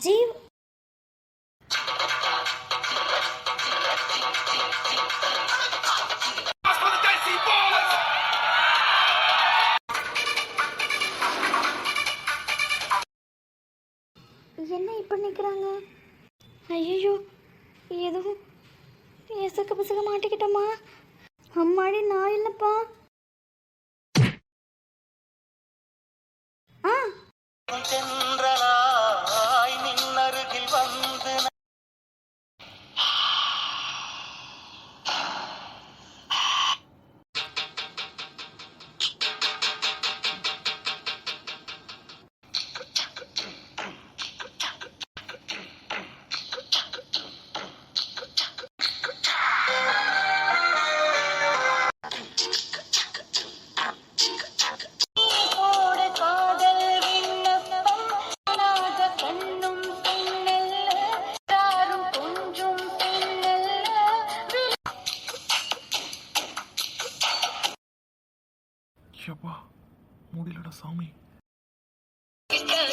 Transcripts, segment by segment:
ஜீவ். என்ன இப்படி நிற்கிறாங்க ஐயோ எதுவும் எசக்க பசக்க மாட்டிக்கிட்டோமா? அம்மாடி நான் இல்லைப்பா. ஆ. முடியலடா சாமி.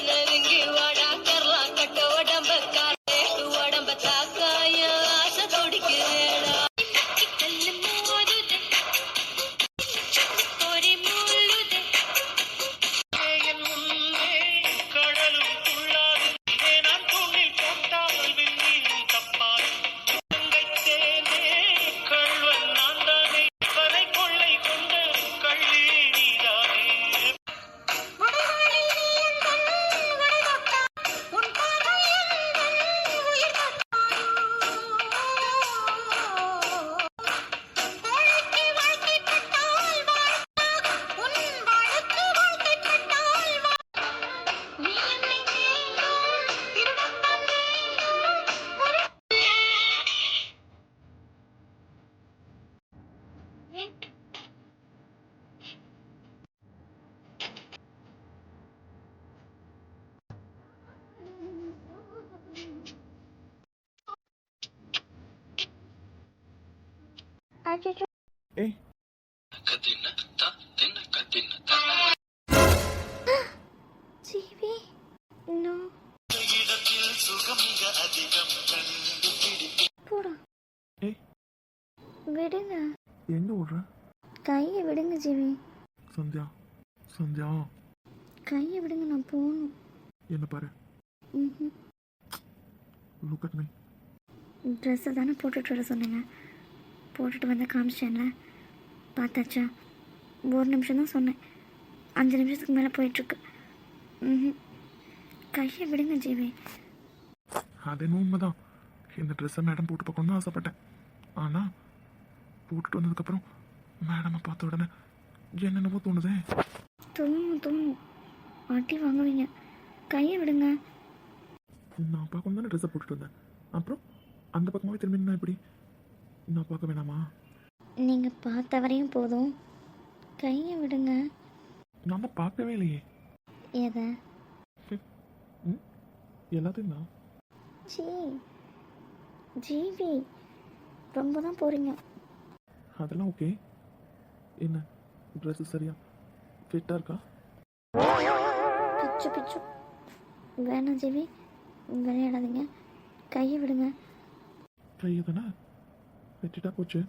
நெருங்கி வாடா கர்லா உடம்ப காட்டே அச்சோ ஏய் ஜீவி நோ. போடா. ஏய் விடுங்க. எங்க ஓடுற? கையை விடுங்க ஜீவி. சந்தியா சந்தியா. கையை விடுங்க நான் போகணும். என்ன பாரு. லுக் அட் மீ ட்ரெஸ்ஸை தானே போட்டுட்டு வர சொன்னீங்க. போட்டுட்டு வந்து காமிச்சேன்ல பார்த்தாச்சா? ஒரு நிமிஷம் தான் சொன்னேன். அஞ்சு நிமிஷத்துக்கு மேலே போயிட்டுருக்கு. ம் கையை விடுங்க ஜீவி. அது என்ன உண்மைதான். இந்த ட்ரெஸ்ஸை மேடம் போட்டு பார்க்கணும்னு ஆசைப்பட்டேன். ஆனால் போட்டுட்டு வந்ததுக்கப்புறம் மேடமை பார்த்த உடனே என்னென்னவோ தோணுதே. தூணும் தூணும். அடி வாங்குவீங்க. கையை விடுங்க. நான் பார்க்கணும் தானே ட்ரெஸ்ஸை போட்டுட்டு வந்தேன். அப்புறம் அந்த பக்கமாகவே திரும்பி எப்படி? நான் பார்க்க வேணாமா நீங்கள் பார்த்த வரையும் போதும். கையை விடுங்க. தான் பார்க்கவே இல்லையே. எதை? எல்லாத்தையும்? தான் ஜீ ஜீவி ரொம்ப தான் போகிறீங்க அதெல்லாம் ஓகே. என்ன ட்ரெஸ்ஸு சரியா ஃபிட்டாக இருக்கா? பிச்சு பிச்சு. வேணாம் ஜீவி விளையாடாதீங்க. கையை விடுங்க. கையை தானே வெட்டிட்டா போச்சு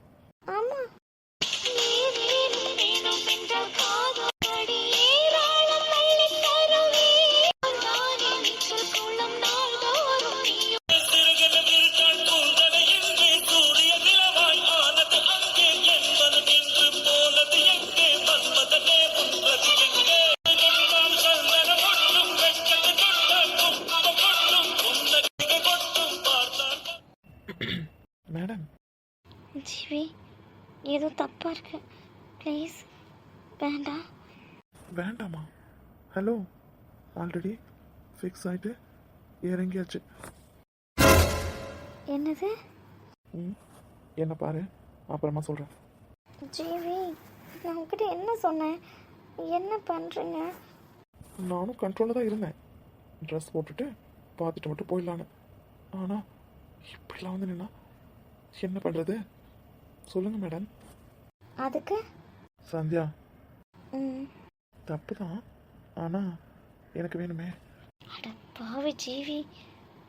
ஜீவி ஏதோ தப்பாக இருக்கு. ப்ளீஸ் வேண்டாம் வேண்டாமா ஹலோ ஆல்ரெடி ஃபிக்ஸ் ஆகிட்டு இறங்கியாச்சு. என்னது? ம் என்ன பாரு. அப்புறமா சொல்கிறேன் ஜீவி நான் உங்ககிட்ட என்ன சொன்னேன்? என்ன பண்ணுறீங்க நானும் கண்ட்ரோலில் தான் இருந்தேன். ட்ரெஸ் போட்டுட்டு பார்த்துட்டு மட்டும் போயிடலான்னு. ஆனால் இப்படிலாம் வந்து நின்னா என்ன பண்ணுறது சொல்லுங்கள் மேடம் அதுக்கு? சந்தியா. ம். தப்பு தான் ஆனால் எனக்கு வேணுமே. அட பாவி ஜீவி.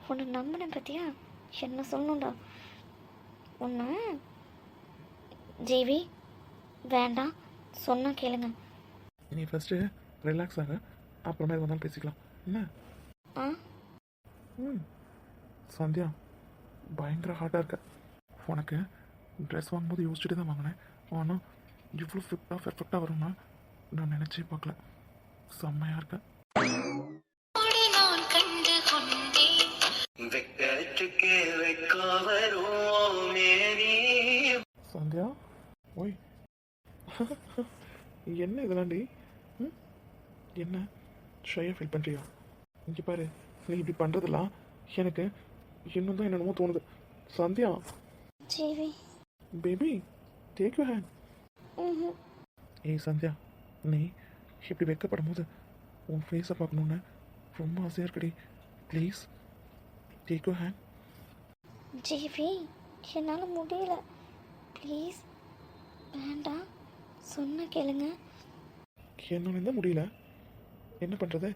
உன்னை நம்பினேன் பத்தியா? என்ன சொல்லணும்டா? உன்னை ஜேவி வேண்டாம் சொன்னா கேளுங்க. நீ ஃபஸ்ட்டு ரிலாக்ஸ் ஆக. அப்புறமே வந்தாலும் பேசிக்கலாம். என்ன? ஆ? ம். சந்தியா பயங்கர ஹார்ட்டாக இருக்க. உனக்கு ட்ரெஸ் வாங்கும்போது யோசிச்சுட்டு தான் வாங்கினேன். ஆனால் இவ்வளோ ஃபிட்டாக பெர்ஃபெக்டாக வரும்னா நான் நினச்சே பார்க்கல. செம்மையாக இருக்கேன் சந்தியா? ஓய். என்ன இதெல்லாம்டி? என்ன? ஷையாக ஃபீல் பண்ணுறியா இங்கே பாரு நீ இப்படி பண்ணுறதெல்லாம் எனக்கு இன்னும் தான் என்னென்னமோ தோணுது. Sandhya? Jeevi baby take you hand ம்ஹும். ஏய் சந்தியா நீ இப்படி வெக்கப்படும் போது உன் ஃபேஸை பார்க்கணுன்னு ரொம்ப ஆசையாக இருக்குடி. Please take you hand Jeevi என்னால் முடியல. ப்ளீஸ் வேண்டாம் சொன்ன கேளுங்க. என்னால் இருந்தால் முடியல? என்ன பண்ணுறது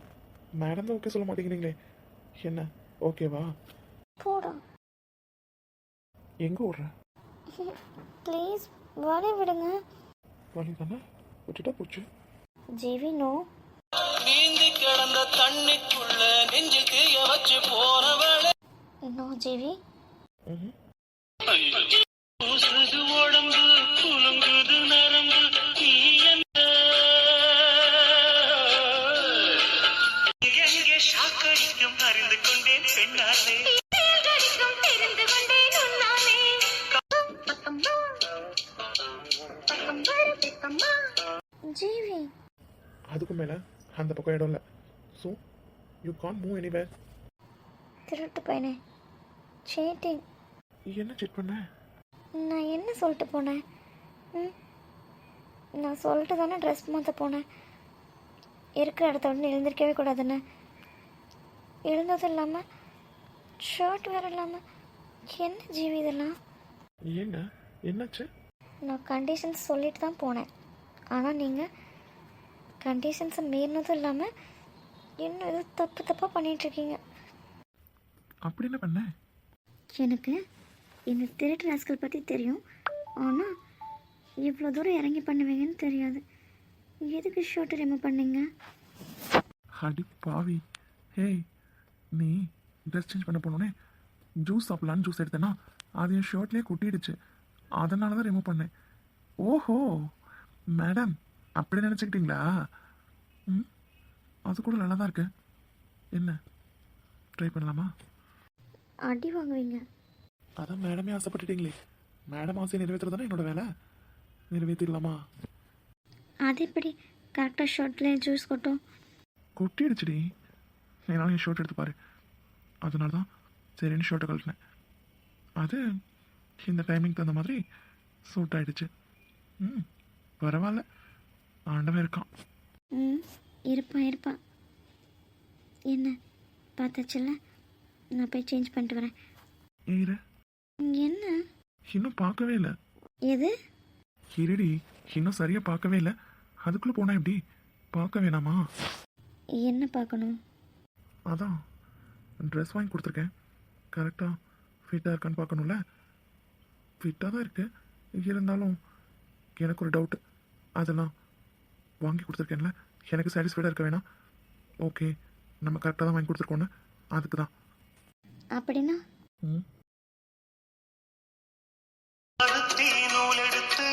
மேடம் தான் ஓகே சொல்ல மாட்டேங்கிறீங்களே. என்ன? ஓகேவா போடா. எங்கே ஓடுற? ப்ளீஸ் வழி விடுங்க. வழி தானே விட்டுட்டா போச்சு. ஜேவி நோ. நீந்தி கிடந்த தண்ணிக்குள்ள நெஞ்சில் தீய வச்சு போனவளே. நோ ஜேவி. ம் பக்கம்மா ஜேவி. அதுக்கு மேலே அந்த பக்கம் இடம் இல்லை. So you can move anywhere திருட்டு பையனே. சேட்டிங் என்ன செக் பண்ண? நான் என்ன சொல்லிட்டு போனேன்? ம்? நான் சொல்லிட்டு தானே ட்ரெஸ் மாற்ற போனேன். இருக்கிற இடத்த விட்டு எழுந்திருக்கவே கூடாதுன்னு. எழுந்ததும் இல்லாமல் ஷர்ட் வேறு இல்லாமல் என்ன ஜீவி இதெல்லாம்? ஏங்க என்னாச்சு? நான் கண்டிஷன்ஸ் சொல்லிட்டு தான் போனேன். ஆனால் நீங்கள் கண்டிஷன்ஸை மீறினதும் இல்லாமல் இன்னும் ஏதோ தப்பு தப்பாக பண்ணிகிட்ருக்கீங்க அப்படி என்ன பண்ண? எனக்கு இந்த திருட்டு ராஸ்கல் பற்றி தெரியும். ஆனால் இவ்வளோ தூரம் இறங்கி பண்ணுவீங்கன்னு தெரியாது. எதுக்கு ஷர்ட் ரிமூவ் பண்ணீங்க? அடி பாவி. ஹேய் நீ ட்ரெஸ் சேஞ்ச் பண்ண போனோடனே ஜூஸ் சாப்பிட்லான்னு ஜூஸ் எடுத்தேன்னா அது என் ஷர்ட்லேயே கொட்டிடுச்சு. அதனால தான் ரிமூவ் பண்ணேன். ஓஹோ மேடம் அப்படி நினச்சிக்கிட்டீங்களா? ம் அது கூட நல்லா தான் இருக்கு. என்ன ட்ரை பண்ணலாமா? அடி வாங்குவீங்க. அதான் மேடமே ஆசைப்பட்டுட்டீங்களே. மேடம் ஆசையை நிறைவேற்றுறது தானே என்னோட வேலை? நிறைவேற்றிடலாமா? அது எப்படி? கரெக்டாக ஷர்ட்லேயே ஜூஸ் கொட்டும். கொட்டிடுச்சுடி என்னால் என் ஷர்ட் எடுத்து பாரு. அதனால தான் சரின்னு ஷர்ட்டை கழட்டினேன். அது இந்த டைமிங் தகுந்த மாதிரி சூட் ஆயிடுச்சு. ம் பரவாயில்ல. ஆண்டவன் இருக்கான். ம் இருப்பான் இருப்பான். என்ன பார்த்தாச்சுல்ல? நான் போய் சேஞ்ச் பண்ணிட்டு வரேன். ஏறு என்ன? இன்னும் பார்க்கவே இல்லை. எது? இருடி இன்னும் சரியாக பார்க்கவே இல்லை. அதுக்குள்ளே போனால் எப்படி? பார்க்க வேணாமா? என்ன பார்க்கணும்? அதான் ட்ரெஸ் வாங்கி கொடுத்துருக்கேன். கரெக்டாக ஃபிட்டாக இருக்கான்னு பார்க்கணும்ல? ஃபிட்டாக தான் இருக்கு. இருந்தாலும் எனக்கு ஒரு டவுட்டு அதெல்லாம் வாங்கி கொடுத்துருக்கேன்ல. எனக்கு சாட்டிஸ்ஃபைடாக இருக்க வேணாம். ஓகே நம்ம கரெக்டாக தான் வாங்கி கொடுத்துருக்கோன்னு அதுக்கு தான். அப்படின்னா? ம். பருத்தி நூல் எடுத்து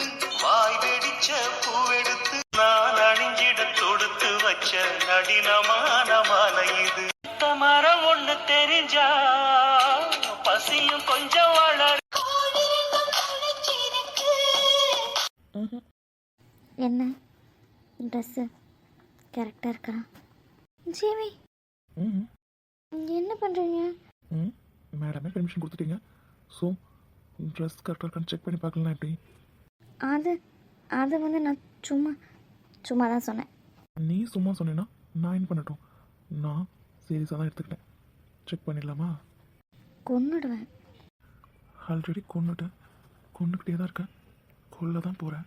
வாய் வெடிச்ச பூவெடுத்து நான் அணிஞ்சிட தொடுத்து வச்ச நடினமான மாலை இது. மரம் ஒண்ணு தெரிஞ்சா என்ன? ட்ரெஸ்ஸு கரெக்டாக இருக்கா? ஜீவி என்ன பண்ணுறீங்க ம் மேடமே பெர்மிஷன் கொடுத்துட்டீங்க. ஸோ ட்ரெஸ் கரெக்டாக இருக்கான்னு செக் பண்ணி பார்க்கலாம் எப்படி? அது அது வந்து நான் சும்மா சும்மா தான் சொன்னேன். நீ சும்மா சொன்னேன்னா நான் என்ன பண்ணட்டும்? நான் சீரியஸாக தான் எடுத்துக்கிட்டேன். செக் பண்ணிடலாமா? கொன்னுடுவேன். ஆல்ரெடி கொன்னுட்டேன். கொன்னுக்கிட்டே தான் இருக்கேன். கொல்ல தான் போகிறேன்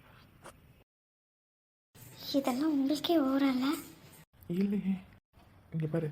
இதெல்லாம் உங்களுக்கே ஓரல்ல இல்லையே. இங்கே பாரு.